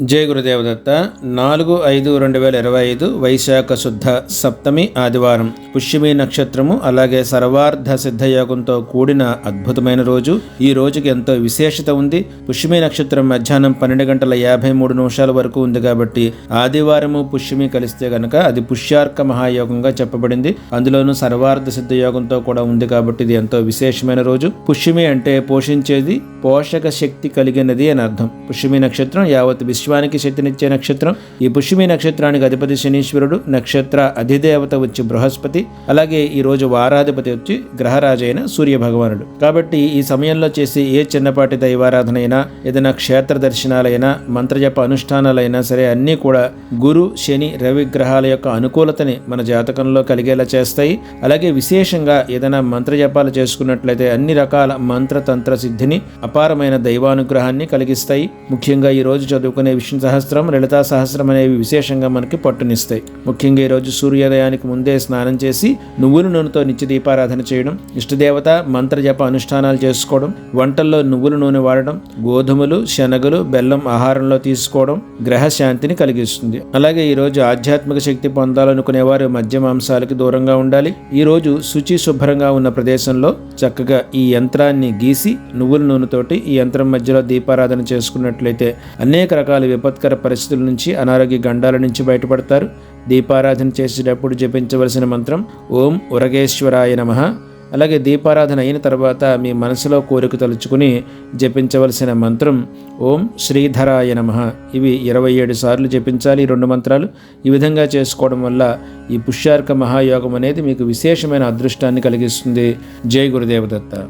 జయ గురుదేవదత్త నాలుగు ఐదు రెండు వేల ఇరవై ఐదు వైశాఖ శుద్ధ సప్తమి ఆదివారం. పుష్యమి నక్షత్రము అలాగే సర్వార్ధ సిద్ధయోగంతో కూడిన అద్భుతమైన రోజు. ఈ రోజుకి ఎంతో విశేషత ఉంది. పుష్యమి నక్షత్రం మధ్యాహ్నం పన్నెండు గంటల యాభై మూడు నిమిషాల వరకు ఉంది కాబట్టి ఆదివారము పుష్యమి కలిస్తే గనక అది పుష్యార్క మహాయోగంగా చెప్పబడింది. అందులోనూ సర్వార్ధ సిద్ధయోగంతో కూడా ఉంది కాబట్టి ఇది ఎంతో విశేషమైన రోజు. పుష్యమి అంటే పోషించేది పోషక శక్తి కలిగినది అని అర్థం. పుష్యమి నక్షత్రం యావత్ విశ్వానికి శక్తినిచ్చే నక్షత్రం ఈ పుష్యమి నక్షత్రానికి అధిపతి శనీశ్వరుడు నక్షత్ర అధిదేవత వచ్చి బృహస్పతి అలాగే ఈ రోజు వారాధిపతి వచ్చి గ్రహరాజైన సూర్య భగవానుడు కాబట్టి ఈ సమయంలో చేసే ఏ చిన్నపాటి దైవారాధన అయినా ఏదైనా క్షేత్ర దర్శనాలైనా మంత్రజప అనుష్ఠానాలైనా సరే అన్నీ కూడా గురు శని రవి గ్రహాల యొక్క అనుకూలతని మన జాతకంలో కలిగేలా చేస్తాయి. అలాగే విశేషంగా ఏదైనా మంత్రజపాలు చేసుకున్నట్లయితే అన్ని రకాల మంత్రతంత్ర సిద్ధిని అపారమైన దైవానుగ్రహాన్ని కలిగిస్తాయి. ముఖ్యంగా ఈ రోజు చదువుకునే విష్ణు సహస్రం లలితా సహస్రం అనేవి విశేషంగా మనకి పట్టునిస్తాయి. ముఖ్యంగా ఈ రోజు సూర్యోదయానికి ముందే స్నానం చేసి నువ్వుల నూనెతో నిత్య దీపారాధన చేయడం ఇష్టదేవత మంత్రజప అనుష్ఠానాలు చేసుకోవడం వంటల్లో నువ్వుల నూనె వాడడం గోధుమలు శనగలు బెల్లం ఆహారంలో తీసుకోవడం గ్రహ శాంతిని కలిగిస్తుంది. అలాగే ఈ రోజు ఆధ్యాత్మిక శక్తి పొందాలనుకునే వారు మద్య మాంసాలకి దూరంగా ఉండాలి. ఈరోజు శుచి శుభ్రంగా ఉన్న ప్రదేశంలో చక్కగా ఈ యంత్రాన్ని గీసి నువ్వుల నూనెతోటి ఈ యంత్రం మధ్యలో దీపారాధన చేసుకున్నట్లయితే అనేక రకాల విపత్కర పరిస్థితుల నుంచి అనారోగ్య గండాల నుంచి బయటపడతారు. దీపారాధన చేసేటప్పుడు జపించవలసిన మంత్రం ఓం ఉరగేశ్వరాయ నమ. అలాగే దీపారాధన అయిన తర్వాత మీ మనసులో కోరిక తలుచుకుని జపించవలసిన మంత్రం ఓం శ్రీధరాయ నమ. ఇవి ఇరవై ఏడు సార్లు జపించాలి ఈ రెండు మంత్రాలు. ఈ విధంగా చేసుకోవడం వల్ల ఈ పుష్యార్క మహాయోగం అనేది మీకు విశేషమైన అదృష్టాన్ని కలిగిస్తుంది. జై గురుదేవదత్త.